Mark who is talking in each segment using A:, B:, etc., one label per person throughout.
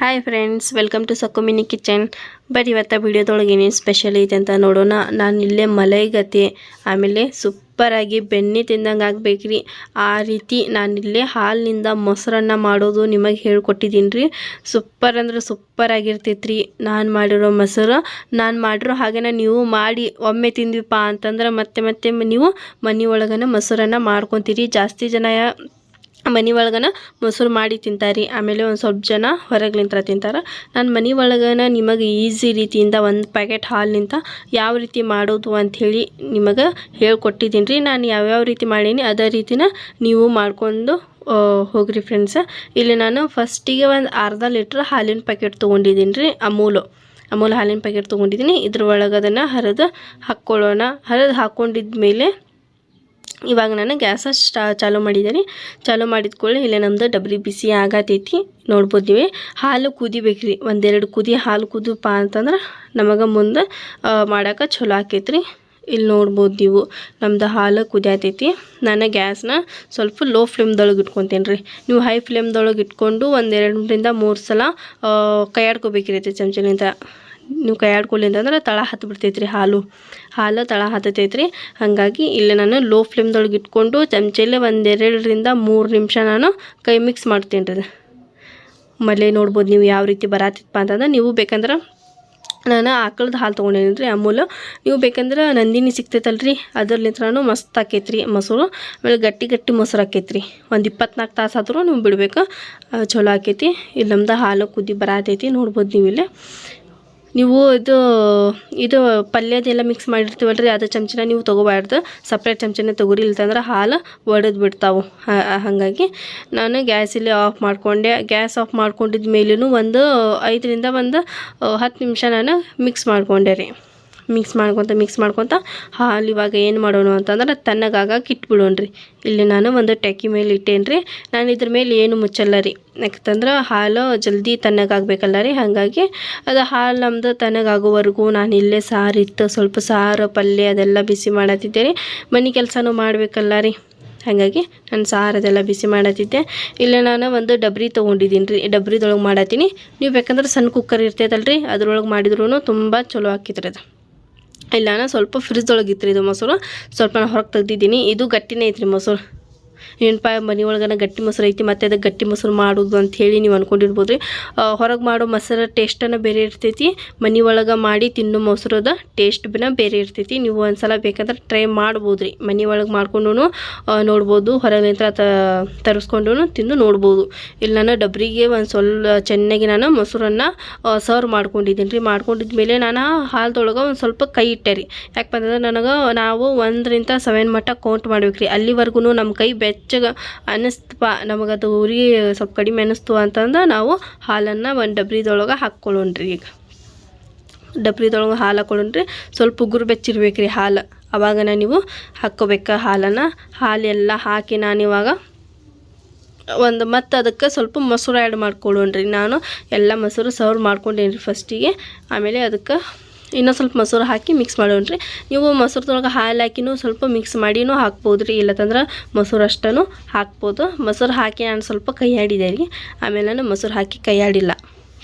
A: Hi friends welcome to Sakku mini kitchen but ಇವತ್ತು ವಿಡಿಯೋದೊಳಗೆ ಏನೇನು ಸ್ಪೆಷಲ್ ಐತೆ ಅಂತ ನೋಡೋಣ. ನಾನು ಇಲ್ಲೇ ಮಲೈಗತಿ ಆಮೇಲೆ ಸೂಪರಾಗಿ ಬೆಣ್ಣೆ ತಿಂದಂಗೆ ಆಗಬೇಕ್ರಿ. ಆ ರೀತಿ ನಾನಿಲ್ಲೇ ಹಾಲಿನಿಂದ ಮೊಸರನ್ನ ಮಾಡೋದು ನಿಮಗೆ ಹೇಳ್ಕೊಟ್ಟಿದ್ದೀನಿ ರೀ ಸೂಪರ್ ಅಂದ್ರೆ ಸೂಪರ್ ಆಗಿರ್ತೈತ್ರಿ. ನಾನು ಮಾಡಿರೋ ಮೊಸರು. ನಾನು ಮಾಡಿರೋ ಹಾಗೇನ ನೀವು ಮಾಡಿ, ಒಮ್ಮೆ ತಿಂದ್ವಿಪ್ಪ ಅಂತಂದ್ರೆ ಮತ್ತೆ ಮತ್ತೆ ನೀವು ಮನೆ ಮೊಸರನ್ನ ಮಾಡ್ಕೊತೀರಿ. ಜಾಸ್ತಿ ಜನ ಮನೆ ಒಳಗನ ಮೊಸರು ಮಾಡಿ ತಿಂತಾರೆ. ಆಮೇಲೆ ಒಂದು ಸ್ವಲ್ಪ ಜನ ಹೊರಗ್ಲಿಂತ್ರ ತಿಂತಾರೆ. ನಾನು ಮನೆ ಒಳಗನ ನಿಮಗೆ ಈಸಿ ರೀತಿಯಿಂದ ಒಂದು ಪ್ಯಾಕೆಟ್ ಹಾಲಿನಿಂದ ಯಾವ ರೀತಿ ಮಾಡೋದು ಅಂಥೇಳಿ ನಿಮಗೆ ಹೇಳ್ಕೊಟ್ಟಿದ್ದೀನಿ ರೀ ನಾನು ಯಾವ್ಯಾವ ರೀತಿ ಮಾಡೀನಿ ಅದೇ ರೀತಿನ ನೀವು ಮಾಡ್ಕೊಂಡು ಹೋಗ್ರಿ ಫ್ರೆಂಡ್ಸ ಇಲ್ಲಿ ನಾನು ಫಸ್ಟಿಗೆ ಒಂದು ಅರ್ಧ ಲೀಟ್ರ್ ಹಾಲಿನ ಪ್ಯಾಕೆಟ್ ತೊಗೊಂಡಿದ್ದೀನಿ ರೀ ಅಮೂಲು. ಅಮೂಲ್ ಹಾಲಿನ ಪ್ಯಾಕೆಟ್ ತೊಗೊಂಡಿದ್ದೀನಿ ಇದ್ರ ಒಳಗೆ ಅದನ್ನು ಹರಿದು ಹಾಕ್ಕೊಳ್ಳೋಣ. ಹರಿದು ಹಾಕ್ಕೊಂಡಿದ್ಮೇಲೆ ಇವಾಗ ನಾನು ಗ್ಯಾಸ ಸ್ಟಾ ಚಾಲೂ ಮಾಡಿದ್ದೀನಿ. ಚಾಲೂ ಮಾಡಿದ ಕೂಡಲೇ ಇಲ್ಲೇ ನಮ್ಮದು ಡಬ್ರಿ ಬಿಸಿ ಆಗತೈತಿ. ನೋಡ್ಬೋದು ನೀವು ಹಾಲು ಕುದಿಬೇಕು ರೀ ಒಂದೆರಡು ಕುದಿ ಹಾಲು ಕುದಪ್ಪ ಅಂತಂದ್ರೆ ನಮಗೆ ಮುಂದೆ ಮಾಡೋಕೆ ಚಲೋ ಆಕೈತ್ರಿ. ಇಲ್ಲಿ ನೋಡ್ಬೋದು ನೀವು ನಮ್ದು ಹಾಲು ಕುದಿಯತೈತಿ. ನಾನು ಗ್ಯಾಸ್ನ ಸ್ವಲ್ಪ ಲೋ ಫ್ಲೇಮ್ದೊಳಗೆ ಇಟ್ಕೊತೀನಿ ರೀ ನೀವು ಹೈ ಫ್ಲೇಮ್ದೊಳಗೆ ಇಟ್ಕೊಂಡು ಒಂದೆರಡರಿಂದ ಮೂರು ಸಲ ಕೈ ಚಮಚಲಿಂದ ನೀವು ಕೈ ಆಡ್ಕೊಳ್ಳಿ ಅಂತಂದ್ರೆ ತಳ ಹತ್ತು ಬಿಡ್ತೈತ್ರಿ ಹಾಲು. ಹಾಲು ತಳ ಹತ್ತೈತ್ರಿ ಹಾಗಾಗಿ ಇಲ್ಲಿ ನಾನು ಲೋ ಫ್ಲೇಮ್ದೊಳಗೆ ಇಟ್ಕೊಂಡು ಚಮಚಲ್ಲೇ ಒಂದೆರಡರಿಂದ ಮೂರು ನಿಮಿಷ ನಾನು ಕೈ ಮಿಕ್ಸ್ ಮಾಡ್ತೀನಿ ರೀ. ಮಲೆ ನೋಡ್ಬೋದು ನೀವು ಯಾವ ರೀತಿ ಬರತ್ತಿತ್ತಪ್ಪ ಅಂತಂದ್ರೆ ನೀವು ಬೇಕಂದ್ರೆ ನಾನು ಆಕಳದ ಹಾಲು ತೊಗೊಂಡೇನಿ ರೀ ಅಮೂಲ್. ನೀವು ಬೇಕಂದ್ರೆ ನಂದಿನಿ ಸಿಗ್ತೈತಲ್ರಿ. ನಾನು ಮಸ್ತ್ ಆಕೈತ್ರಿ ಮೊಸರು. ಆಮೇಲೆ ಗಟ್ಟಿ ಗಟ್ಟಿ ಮೊಸರು ಆಕೈತ್ರಿ ಒಂದು ಇಪ್ಪತ್ನಾಲ್ಕು ತಾಸು ಆದರೂ ನೀವು ಬಿಡಬೇಕು. ಚಲೋ ಆಕೈತಿ ಇಲ್ಲಿ ನಮ್ದು ಹಾಲು ಕುದಿ ಬರತೈತಿ ನೋಡ್ಬೋದು ನೀವು ಇಲ್ಲಿ. ನೀವು ಇದು ಇದು ಪಲ್ಯದೆಲ್ಲ ಮಿಕ್ಸ್ ಮಾಡಿರ್ತೀವಲ್ಲ ರೀ ಅದು ಚಮಚನ ನೀವು ತೊಗೋಬಾರ್ದು. ಸಪ್ರೇಟ್ ಚಮಚನೇ ತೊಗೊರಿ, ಇಲ್ತಂದ್ರೆ ಹಾಲು ಒಡೆದು ಬಿಡ್ತಾವೆ. ಹಾಗಾಗಿ ನಾನು ಗ್ಯಾಸಲ್ಲಿ ಆಫ್ ಮಾಡಿಕೊಂಡೆ. ಗ್ಯಾಸ್ ಆಫ್ ಮಾಡ್ಕೊಂಡಿದ್ದ ಮೇಲೂ ಒಂದು ಐದರಿಂದ ಒಂದು, ಹತ್ತು ನಿಮಿಷ ನಾನು ಮಿಕ್ಸ್ ಮಾಡಿಕೊಂಡೆ ರೀ. ಮಿಕ್ಸ್ ಮಾಡ್ಕೊತ ಮಿಕ್ಸ್ ಮಾಡ್ಕೊತ, ಹಾಲು ಇವಾಗ ಏನು ಮಾಡೋಣ ಅಂತಂದ್ರೆ ತನ್ನಗಾಗಕ್ಕೆ ಇಟ್ಬಿಡೋಣ್ರಿ ಇಲ್ಲಿ ನಾನು ಒಂದು ಟೆಕ್ಕಿ ಮೇಲೆ ಇಟ್ಟೇನಿ ರೀ ನಾನು ಇದ್ರ ಮೇಲೆ ಏನು ಮುಚ್ಚಲ್ಲ ರೀ. ಯಾಕಂತಂದ್ರೆ ಹಾಲು ಜಲ್ದಿ ತಣ್ಣಗಾಗಬೇಕಲ್ಲ ರೀ ಹಾಗಾಗಿ ಅದು ಹಾಲು ನಮ್ಮದು ತಣ್ಣಗಾಗೋವರೆಗೂ ನಾನು ಇಲ್ಲೇ ಸಾರಿತ್ತು ಸ್ವಲ್ಪ ಸಾರು, ಪಲ್ಯ ಅದೆಲ್ಲ ಬಿಸಿ ಮಾಡತ್ತಿದ್ದೆ ರೀ. ಮನೆ ಕೆಲಸನೂ ಮಾಡಬೇಕಲ್ಲ ರೀ. ಹಾಗಾಗಿ ನಾನು ಸಾರು ಅದೆಲ್ಲ ಬಿಸಿ ಮಾಡತ್ತಿದ್ದೆ. ಇಲ್ಲ ನಾನು ಒಂದು ಡಬ್ರಿ ತೊಗೊಂಡಿದ್ದೀನಿ ರೀ ಡಬ್ರಿದೊಳಗೆ ಮಾಡತ್ತೀನಿ. ನೀವು ಬೇಕಂದ್ರೆ ಸಣ್ಣ ಕುಕ್ಕರ್ ಇರ್ತೈತಲ್ಲ ರೀ ಅದ್ರೊಳಗೆ ಮಾಡಿದ್ರೂ ತುಂಬ ಚಲೋ ಹಾಕಿದ್ರಿ ಅದು ಇಲ್ಲ ನಾನು ಸ್ವಲ್ಪ ಫ್ರಿಜ್ ಇತ್ತು ಇದು ಮೊಸರು. ಸ್ವಲ್ಪ ನಾನು ಹೊರಗೆ ತೆಗ್ದಿದ್ದೀನಿ. ಇದು ಗಟ್ಟಿನೇ ಐತ್ರಿ ಮೊಸರು. ಏನಪ್ಪ ಮನೆ ಒಳಗನ ಗಟ್ಟಿ ಮೊಸರು ಐತಿ, ಮತ್ತು ಅದಕ್ಕೆ ಗಟ್ಟಿ ಮೊಸರು ಮಾಡೋದು ಅಂತ ಹೇಳಿ ನೀವು ಅಂದ್ಕೊಂಡಿರ್ಬೋದು ರೀ ಹೊರಗೆ ಮಾಡೋ ಮೊಸರು ಟೇಸ್ಟನ್ನು ಬೇರೆ ಇರ್ತೈತಿ. ಮನೆ ಒಳಗೆ ಮಾಡಿ ತಿನ್ನೋ ಮೊಸರದ ಟೇಸ್ಟ್ ಬಿನ ಬೇರೆ ಇರ್ತೈತಿ. ನೀವು ಒಂದ್ಸಲ ಬೇಕಂದ್ರೆ ಟ್ರೈ ಮಾಡ್ಬೋದು ರೀ ಮನೆ ಒಳಗೆ ಮಾಡ್ಕೊಂಡು ನೋಡ್ಬೋದು. ಹೊರಗಿಂದ ತರಿಸ್ಕೊಂಡು ತಿಂದು ನೋಡ್ಬೋದು. ಇಲ್ಲಿ ನಾನು ಡಬ್ರಿಗೆ ಒಂದು ಸ್ವಲ್ಪ ಚೆನ್ನಾಗಿ ನಾನು ಮೊಸರನ್ನು ಸರ್ವ್ ಮಾಡ್ಕೊಂಡಿದ್ದೀನಿ ರೀ. ಮಾಡ್ಕೊಂಡಿದ್ಮೇಲೆ ನಾನು ಹಾಲ್ದೊಳಗೆ ಒಂದು ಸ್ವಲ್ಪ ಕೈ ಇಟ್ಟೆ ರೀ. ಯಾಕಪ್ಪ ಬಂದ್ರೆ ನನಗೆ ನಾವು ಒಂದರಿಂದ ಸೆವೆನ್ ಮಟ್ಟ ಕೌಂಟ್ ಮಾಡ್ಬೇಕು ರೀ ಅಲ್ಲಿವರೆಗೂ ನಮ್ಮ ಕೈ ಬೆಚ್ಚ ಬೆಚ್ಚಗೆ ಅನ್ನಿಸ್ತಪ್ಪ ನಮಗದು ಉರಿ ಸ್ವಲ್ಪ ಕಡಿಮೆ ಅನ್ನಿಸ್ತು ಅಂತಂದ್ರೆ ನಾವು ಹಾಲನ್ನು ಒಂದು ಡಬ್ರಿದೊಳಗೆ ಹಾಕ್ಕೊಳ್ಳೋಣ್ರಿ ಈಗ. ಡಬ್ರಿದೊಳಗೆ ಹಾಲು ಹಾಕ್ಕೊಳ್ಳೋಣ್ರಿ. ಸ್ವಲ್ಪ ಉಗುರು ಬೆಚ್ಚಿರ್ಬೇಕು ರೀ ಹಾಲು. ಅವಾಗನ ನೀವು ಹಾಕ್ಕೋಬೇಕು ಹಾಲನ್ನು. ಹಾಲೆಲ್ಲ ಹಾಕಿ ನಾನು ಇವಾಗ ಒಂದು ಮತ್ತು ಅದಕ್ಕೆ ಸ್ವಲ್ಪ ಮೊಸರು ಆ್ಯಡ್ ಮಾಡ್ಕೊಳ್ಳೋಣ್ರಿ. ನಾನು ಎಲ್ಲ ಮೊಸರು ಸರ್ವ್ ಮಾಡ್ಕೊಂಡೇನಿ ರೀ ಫಸ್ಟಿಗೆ ಆಮೇಲೆ ಅದಕ್ಕೆ ಇನ್ನೂ ಸ್ವಲ್ಪ ಮೊಸರು ಹಾಕಿ ಮಿಕ್ಸ್ ಮಾಡೋಣ್ರಿ. ನೀವು ಮೊಸರದೊಳಗೆ ಹಾಲು ಹಾಕಿನೂ ಸ್ವಲ್ಪ ಮಿಕ್ಸ್ ಮಾಡಿನೂ ಹಾಕ್ಬೋದು ರೀ ಇಲ್ಲತ್ತಂದ್ರೆ ಮೊಸರು ಅಷ್ಟೂ ಹಾಕ್ಬೋದು. ಮೊಸರು ಹಾಕಿ ನಾನು ಸ್ವಲ್ಪ ಕೈಯಾಡಿದೆ ರೀ. ಆಮೇಲೆ ನಾನು ಮೊಸರು ಹಾಕಿ ಕೈಯಾಡಿಲ್ಲ.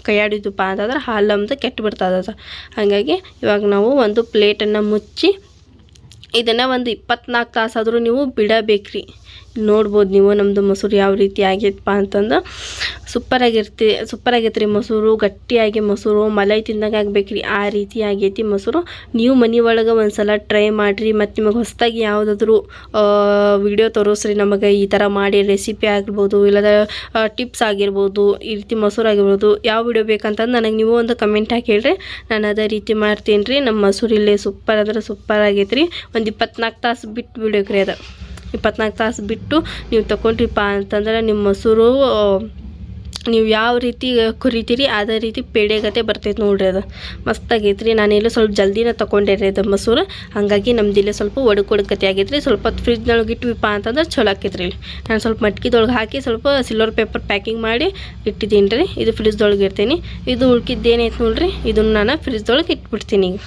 A: ಕೈಯಾಡಿದ್ದುಪ್ಪ ಅಂತಂದ್ರೆ ಹಾಲು ನಮ್ದು ಕೆಟ್ಟು ಬಿಡ್ತದ ಹಾಗಾಗಿ ಇವಾಗ ನಾವು ಒಂದು ಪ್ಲೇಟನ್ನು ಮುಚ್ಚಿ ಇದನ್ನು ಒಂದು ಇಪ್ಪತ್ನಾಲ್ಕು ತಾಸಾದರೂ ನೀವು ಬಿಡಬೇಕ್ರಿ. ನೋಡ್ಬೋದು ನೀವು ನಮ್ಮದು ಮೊಸರು ಯಾವ ರೀತಿ ಆಗೈತಪ್ಪ ಅಂತಂದು ಸೂಪರಾಗಿರ್ತಿ ಸೂಪರಾಗೈತೆ ರೀ ಮೊಸರು, ಗಟ್ಟಿಯಾಗಿ ಮೊಸರು, ಮಲೈ ತಿಂದಾಗ ಆಗ್ಬೇಕು ರೀ ಆ ರೀತಿ ಆಗೈತಿ ಮೊಸರು. ನೀವು ಮನೆ ಒಳಗೆ ಒಂದು ಸಲ ಟ್ರೈ ಮಾಡಿರಿ, ಮತ್ತು ನಿಮಗೆ ಹೊಸದಾಗಿ ಯಾವುದಾದ್ರೂ ವಿಡಿಯೋ ತೋರಿಸ್ರಿ ನಮಗೆ. ಈ ಥರ ಮಾಡಿ ರೆಸಿಪಿ ಆಗಿರ್ಬೋದು, ಇಲ್ಲದ ಟಿಪ್ಸ್ ಆಗಿರ್ಬೋದು, ಈ ರೀತಿ ಮೊಸರು ಆಗಿರ್ಬೋದು, ಯಾವ ವಿಡಿಯೋ ಬೇಕಂತಂದು ನನಗೆ ನೀವು ಒಂದು ಕಮೆಂಟ್ ಹಾಕಿ ಹೇಳ್ರಿ. ನಾನು ಅದೇ ರೀತಿ ಮಾಡ್ತೀನಿ ರೀ ನಮ್ಮ ಮೊಸರು ಇಲ್ಲೇ ಸೂಪರ್ ಅಂದ್ರೆ ಸೂಪರ್ ಆಗೈತೆ ರೀ ಒಂದು ಇಪ್ಪತ್ನಾಲ್ಕು ತಾಸು ಬಿಟ್ಟು ಬಿಡೋಕ್ರಿ ಅದು. ಇಪ್ಪತ್ನಾಲ್ಕು ತಾಸು ಬಿಟ್ಟು ನೀವು ತಗೊಂಡ್ರಿಪ್ಪ ಅಂತಂದ್ರೆ ನಿಮ್ಮ ಮೊಸರು ನೀವು ಯಾವ ರೀತಿ ಕುರಿತೀರಿ, ಅದೇ ರೀತಿ ಪೇಡೆಗತೆ ಬರ್ತೈತೆ ನೋಡ್ರಿ ಅದು. ಮಸ್ತಾಗೈತೆ ರೀ ನಾನೆಲ್ಲೋ ಸ್ವಲ್ಪ ಜಲ್ದಿನ ತೊಗೊಂಡೆ ರೀ ಅದು ಮೊಸರು. ಹಾಗಾಗಿ ನಮ್ದಿಲ್ಲ ಸ್ವಲ್ಪ ಒಡಕು ಒಡಕತೆ ಆಗೈತೆ ರೀ ಸ್ವಲ್ಪ ಹೊತ್ತು ಫ್ರಿಜ್ನೊಳಗೆ ಇಟ್ವಿಪ್ಪ ಅಂತಂದ್ರೆ ಚಲೋ ಆಕೈತೆ ರೀ ನಾನು ಸ್ವಲ್ಪ ಮಟ್ಕಿದೊಳಗೆ ಹಾಕಿ ಸ್ವಲ್ಪ ಸಿಲ್ವರ್ ಪೇಪರ್ ಪ್ಯಾಕಿಂಗ್ ಮಾಡಿ ಇಟ್ಟಿದ್ದೀನಿ ರೀ. ಇದು ಫ್ರಿಜ್ದೊಳಗೆ ಇರ್ತೀನಿ ಇದು ಉಳ್ಕಿದ್ದೇನೈತೆ ನೋಡ್ರಿ? ಇದನ್ನು ನಾನು ಫ್ರಿಜ್ದೊಳಗೆ ಇಟ್ಬಿಡ್ತೀನಿ ಈಗ.